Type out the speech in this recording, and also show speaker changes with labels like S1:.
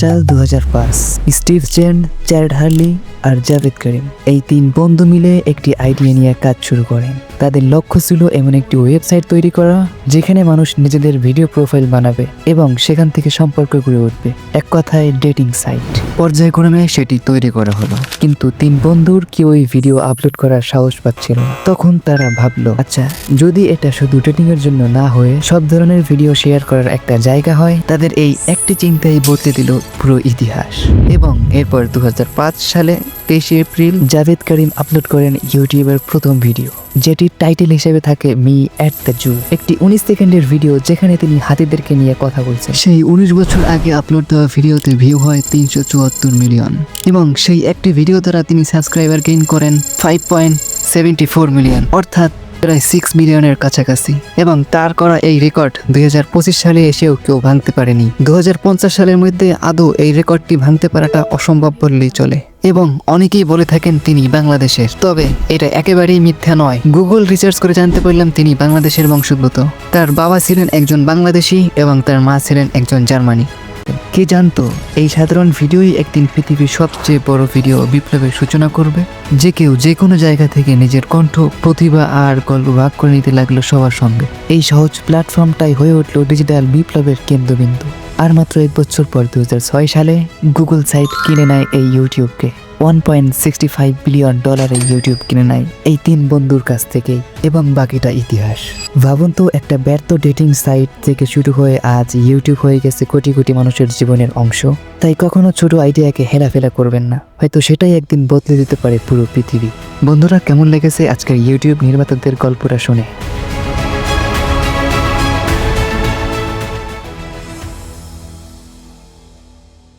S1: সাল দু হাজার পাঁচ। স্টিভ চেন চ্যারেড হার্লি আর জাভেদ করিম। এই তিন বন্ধু মিলে একটি আইডিয়া নিয়ে কাজ শুরু করেন। তাদের লক্ষ্য ছিল এমন একটি ওয়েবসাইট তৈরি করা, যেখানে মানুষ নিজেদের ভিডিও প্রোফাইল বানাবে এবং সেখান থেকে সম্পর্ক গড়ে উঠবে। এক কথায় ডেটিং সাইট পর্যায়ক্রমে সেটি তৈরি করা হলো, কিন্তু তিন বন্ধুর কেউই ভিডিও আপলোড করার সাহস পাচ্ছিল তখন তারা ভাবলো আচ্ছা যদি এটা শুধু ডেটিং এর জন্য না হয়ে সব ধরনের ভিডিও শেয়ার করার একটা জায়গা হয়, তাদের এই একটি চিন্তাই বদলে দিল পুরো ইতিহাস। এবং এরপর দু হাজার পাঁচ সালে তেইশে এপ্রিল জাভেদ করিম আপলোড করেন ইউটিউবের প্রথম ভিডিও। যেটির টাইটেল হিসেবে থাকে মি অ্যাট দ্য জু একটি উনিশ সেকেন্ডের ভিডিও যেখানে তিনি হাতিদেরকে নিয়ে কথা বলছেন। সেই উনিশ বছর আগে আপলোড দেওয়া ভিডিওতে ভিউ হয় তিনশো চুয়াত্তর মিলিয়ন এবং সেই একটি ভিডিও দ্বারা তিনি সাবস্ক্রাইবার গেইন করেন five point seventy four million অর্থাৎ প্রায় সিক্স মিলিয়নের কাছাকাছি। এবং তার করা এই রেকর্ড দু হাজার পঁচিশ সালে এসেও কেউ ভাঙতে পারেনি। দু হাজার পঞ্চাশ সালের মধ্যে আদৌ এই রেকর্ডটি ভাঙতে পারাটা অসম্ভব বললেই চলে। এবং অনেকেই বলে থাকেন তিনি বাংলাদেশের। তবে এটা একেবারেই মিথ্যা নয়। গুগল রিসার্চ করে জানতে পারলাম তিনি বাংলাদেশের বংশোদ্ভূত। তার বাবা ছিলেন একজন বাংলাদেশি এবং তার মা ছিলেন একজন জার্মানি। কে জানতো এই সাধারণ ভিডিওই একদিন পৃথিবীর সবচেয়ে বড় ভিডিও বিপ্লবের সূচনা করবে? যে কেউ যে কোনো জায়গা থেকে নিজের কণ্ঠ, প্রতিভা আর গল্প ভাগ করে নিতে লাগল সবার সঙ্গে। এই সহজ প্ল্যাটফর্মটাই হয়ে উঠল ডিজিটাল বিপ্লবের কেন্দ্রবিন্দু। আর মাত্র এক বছর পর দু হাজার ছয় সালে গুগল সাইট কিনে নেয় এই ইউটিউবকে। One point sixty five billion ডলারে ইউটিউব কিনে নেয় এই তিন বন্ধুর কাছ থেকে এবং বাকিটা ইতিহাস। ভাবুন তো একটা ব্যর্থ ডেটিং সাইট থেকে শুরু হয়ে আজ ইউটিউব হয়ে গেছে কোটি কোটি মানুষের জীবনের অংশ। তাই কখনো ছোট আইডিয়াকে হেলাফেলা করবেন না। হয়তো সেটাই একদিন বদলে দিতে পারে পুরো পৃথিবী। বন্ধুরা, কেমন লেগেছে আজকের ইউটিউব নির্মাতাদের গল্পটা শুনে?